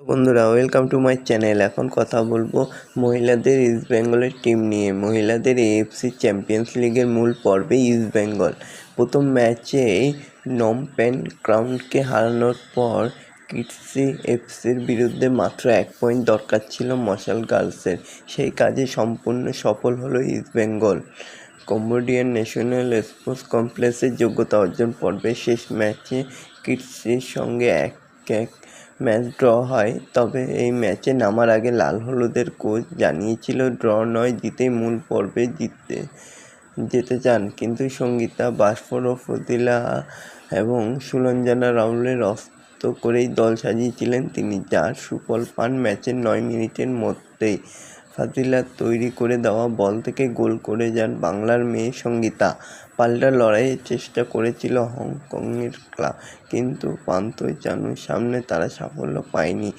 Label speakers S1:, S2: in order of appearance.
S1: বন্ধুরা welcome to my channel এখন কথা বলব মহিলাদের ইস্ট বেঙ্গলের টিম নিয়ে। মহিলাদের এএফসি চ্যাম্পিয়ন্স লিগের মূল পর্বে ইস্ট বেঙ্গল প্রথম ম্যাচে নম পেন ক্রাউনকে হারানোর পর কিটসি এফসির বিরুদ্ধে মাত্র এক পয়েন্ট দরকার ছিল মশাল গার্লসের সেই কাজে সম্পূর্ণ সফল হলো East Bengal Cambodian national sports কমপ্লেক্সের যোগ্যতা অর্জন পর্বে শেষ ম্যাচে কিটসির সঙ্গে এক এক ম্যাচ ড্র হয়, তবে এই ম্যাচে নামার আগে লাল হলুদের কোচ জানিয়েছিল, ড্র নয়, জিতেই মূল পর্বে জিততে, যেতে চান। কিন্তু সঙ্গীতা বাসফর ও ফদিলা এবং সুলঞ্জনা রাউলের অস্ত করেই দল সাজিয়েছিলেন তিনি, যার সুফল পান ম্যাচের নয় মিনিটের মধ্যেই। ফাদিলা তৈরি করে দেওয়া বল থেকে গোল করে যান বাংলার মেয়ে সঙ্গীতা। পাল্টা লড়াইয়ের চেষ্টা করেছিল হংকংয়ের ক্লাব, কিন্তু পান্তই চানুর সামনে তারা সাফল্য পায়নি।